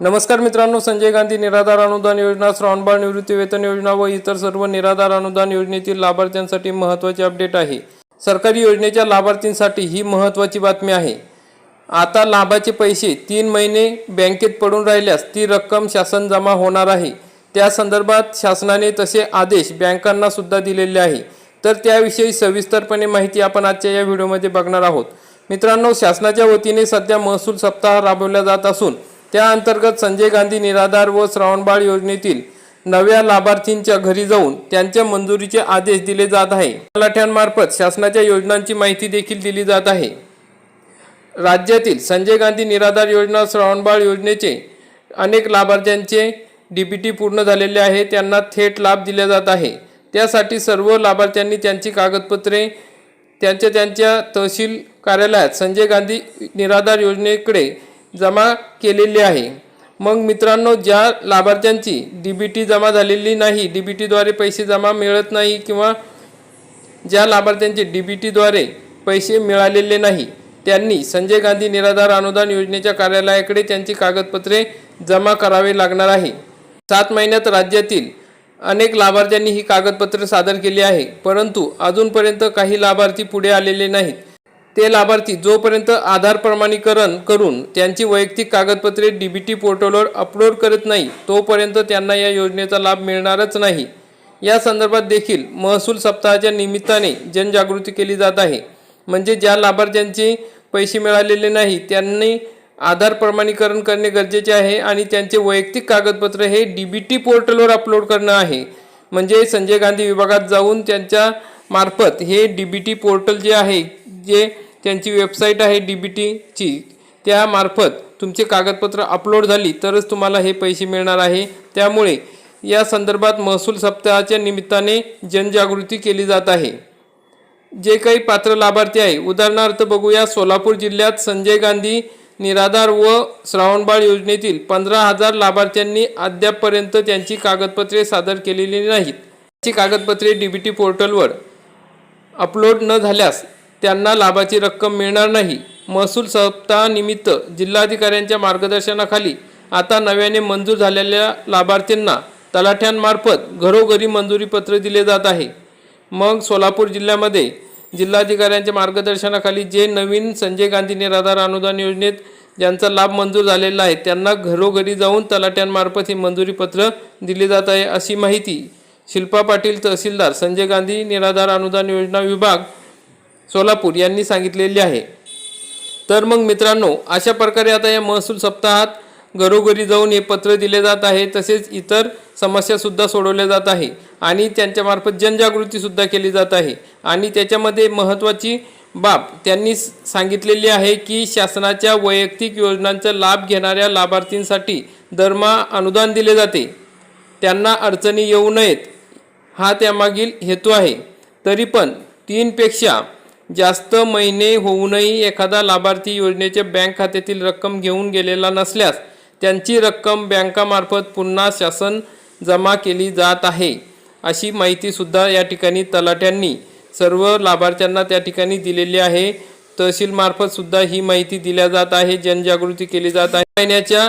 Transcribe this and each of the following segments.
नमस्कार मित्रांनो संजय गांधी निराधार अनुदान योजना श्रावणबाळ निवृत्ती वेतन योजना व इतर सर्व निराधार अनुदान योजनेतील लाभार्थ्यांसाठी महत्त्वाचे अपडेट आहे. सरकारी योजनेच्या लाभार्थींसाठी ही महत्त्वाची बातमी आहे. आता लाभाचे पैसे तीन महिने बँकेत पडून राहिल्यास ती रक्कम शासन जमा होणार आहे. त्या संदर्भात शासनाने तसे आदेश बँकांना सुद्धा दिलेले आहे. तर त्याविषयी सविस्तरपणे माहिती आपण आजच्या या व्हिडिओमध्ये बघणार आहोत. मित्रांनो शासनाच्या वतीने सध्या महसूल सप्ताह राबवला जात असून त्या अंतर्गत संजय गांधी निराधार व श्रावणबाळ योजनेतील नव्या लाभार्थींच्या घरी जाऊन त्यांच्या मंजुरीचे आदेश दिले जात आहे. तलाठ्यांमार्फत शासनाच्या योजनांची माहिती देखील दिली जात आहे. राज्यातील संजय गांधी निराधार योजना श्रावणबाळ योजनेचे अनेक लाभार्थ्यांचे डीबीटी पूर्ण झालेले आहे. त्यांना थेट लाभ दिला जात आहे. त्यासाठी सर्व लाभार्थ्यांनी त्यांची कागदपत्रे त्यांच्या त्यांच्या तहसील कार्यालयात संजय गांधी निराधार योजनेकडे जमा केलेली आहे. मग मित्रांनो ज्या लाभार्थ्यांची डी बी टी जमा झालेली नाही डी बी टीद्वारे पैसे जमा मिळत नाही किंवा ज्या लाभार्थ्यांचे डी बी टीद्वारे पैसे मिळालेले नाही त्यांनी संजय गांधी निराधार अनुदान योजनेच्या कार्यालयाकडे त्यांची कागदपत्रे जमा करावे लागणार आहे. सात महिन्यात राज्यातील अनेक लाभार्थ्यांनी ही कागदपत्रे सादर केली आहे परंतु अजूनपर्यंत काही लाभार्थी पुढे आलेले नाहीत. ते लाभार्थी जोपर्यंत आधार प्रमाणीकरण करून त्यांची वैयक्तिक कागदपत्रे डी बी टी पोर्टलवर अपलोड करत नाही तोपर्यंत त्यांना या योजनेचा लाभ मिळणारच नाही. या संदर्भात देखील महसूल सप्ताहाच्या निमित्ताने जनजागृती केली जात आहे. म्हणजे ज्या लाभार्थ्यांचे पैसे मिळालेले नाही त्यांनी आधार प्रमाणीकरण करणे गरजेचे आहे आणि त्यांचे वैयक्तिक कागदपत्र हे डी बी टी पोर्टलवर अपलोड करणं आहे. म्हणजे संजय गांधी विभागात जाऊन त्यांच्या मार्फत हे डी बी टी पोर्टल जे आहे जे त्यांची वेबसाईट आहे डी बी टीची त्यामार्फत तुमचे कागदपत्र अपलोड झाली तरच तुम्हाला हे पैसे मिळणार आहे. त्यामुळे या संदर्भात महसूल सप्ताहाच्या निमित्ताने जनजागृती केली जात आहे. जे काही पात्र लाभार्थी आहे उदाहरणार्थ बघूया सोलापूर जिल्ह्यात संजय गांधी निराधार व श्रावणबाळ योजनेतील पंधरा हजार लाभार्थ्यांनी अद्यापपर्यंत त्यांची कागदपत्रे सादर केलेली नाहीत. त्यांची कागदपत्रे डी बी टी पोर्टलवर अपलोड न झाल्यास त्यांना लाभाची रक्कम मिळणार नाही. महसूल सप्ताहानिमित्त जिल्हाधिकाऱ्यांच्या मार्गदर्शनाखाली आता नव्याने मंजूर झालेल्या लाभार्थींना तलाठ्यांमार्फत घरोघरी मंजुरीपत्र दिले जात आहे. मग सोलापूर जिल्ह्यामध्ये जिल्हाधिकाऱ्यांच्या मार्गदर्शनाखाली जे नवीन संजय गांधी निराधार अनुदान योजनेत ज्यांचा लाभ मंजूर झालेला आहे त्यांना घरोघरी जाऊन तलाट्यांमार्फत ही मंजुरीपत्र दिली जात आहे अशी माहिती शिल्पा पाटील तहसीलदार संजय गांधी निराधार अनुदान योजना विभाग सोलापूर यांनी सांगितलेली आहे. तर मग मित्रांनो अशा प्रकारे आता या महसूल सप्ताहात घरोघरी जाऊन हे पत्र दिले जात आहे तसेच इतर समस्यासुद्धा सोडवल्या जात आहे आणि त्यांच्यामार्फत जनजागृतीसुद्धा केली जात आहे. आणि त्याच्यामध्ये महत्त्वाची बाब त्यांनी सांगितलेली आहे की शासनाच्या वैयक्तिक योजनांचा लाभ घेणाऱ्या लाभार्थींसाठी दरमहा अनुदान दिले जाते. त्यांना अडचणी येऊ नयेत हा त्यामागील हेतू आहे. तरी पण तीनपेक्षा जास्त महिने होऊनही एखादा लाभार्थी योजनेच्या बँक खात्यातील रक्कम घेऊन गेलेला नसल्यास त्यांची रक्कम बँकामार्फत पुन्हा शासन जमा केली जात आहे. अशी माहितीसुद्धा या ठिकाणी तलाठ्यांनी सर्व लाभार्थ्यांना त्या ठिकाणी दिलेली आहे. तहसीलमार्फतसुद्धा ही माहिती दिल्या जात आहे जनजागृती केली जात आहे. महिन्याच्या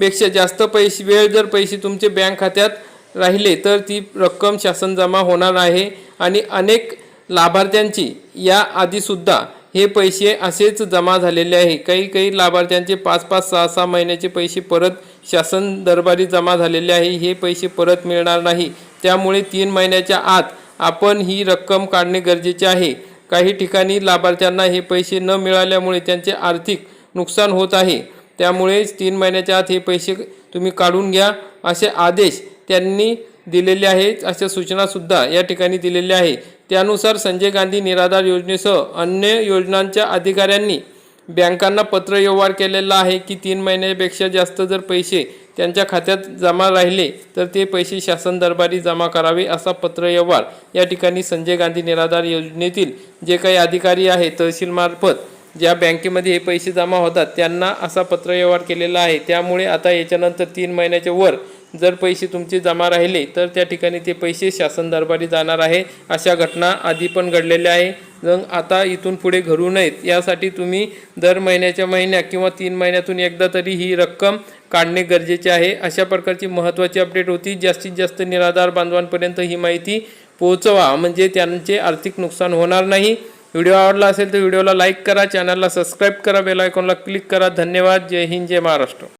पेक्षा जास्त पैसे वेळ जर पैसे तुमचे बँक खात्यात राहिले तर ती रक्कम शासन जमा होणार आहे. आणि अनेक लाभार्थ्यांची. या आधीसुद्धा हे पैसे असेच जमा झालेले आहे. काही काही लाभार्थ्यांचे पाच पाच सहा सहा महिन्याचे पैसे परत शासन दरबारी जमा झालेले आहे. हे पैसे परत मिळणार नाही. त्यामुळे तीन महिन्याच्या आत आपण ही रक्कम काढणे गरजेचे आहे. काही ठिकाणी लाभार्थ्यांना हे पैसे न मिळाल्यामुळे त्यांचे आर्थिक नुकसान होत आहे. त्यामुळेच तीन महिन्याच्या आत हे पैसे तुम्ही काढून घ्या असे आदेश त्यांनी दिलेले आहेत. अशा सूचनासुद्धा या ठिकाणी दिलेल्या आहे. त्यानुसार संजय गांधी निराधार योजनेसह अन्य योजनांच्या अधिकाऱ्यांनी बँकांना पत्र व्यवहार केलेला आहे की तीन महिन्यापेक्षा जास्त जर पैसे त्यांच्या खात्यात जमा राहिले तर ते पैसे शासन दरबारी जमा करावे असा पत्रव्यवहार या ठिकाणी संजय गांधी निराधार योजनेतील जे काही अधिकारी आहेत तहसीलमार्फत ज्या बँकेमध्ये हे पैसे जमा होतात त्यांना असा पत्रव्यवहार केलेला आहे. त्यामुळे आता याच्यानंतर तीन महिन्याच्या वर जर पैसे तुमचे जमा राहिले तर त्या ठिकाणी ते पैसे शासन दरबारी जाणार आहे. अशा घटना आधी पण घडलेल्या आहे. जंग आता इथून पुढे घडू नयेत यासाठी तुम्ही दर महिन्याच्या महिन्या किंवा तीन महिन्यातून एकदा तरी ही रक्कम काढणे गरजेचे आहे. अशा प्रकारची महत्त्वाची अपडेट होती. जास्तीत जास्त निराधार बांधवांपर्यंत ही माहिती पोहोचवा. म्हणजे त्यांचे आर्थिक नुकसान होणार नाही. व्हिडिओ आवडला असेल तर व्हिडिओला लाईक करा. चॅनलला सबस्क्राईब करा. बेल आयकॉनला क्लिक करा. धन्यवाद. जय हिंद. जय महाराष्ट्र.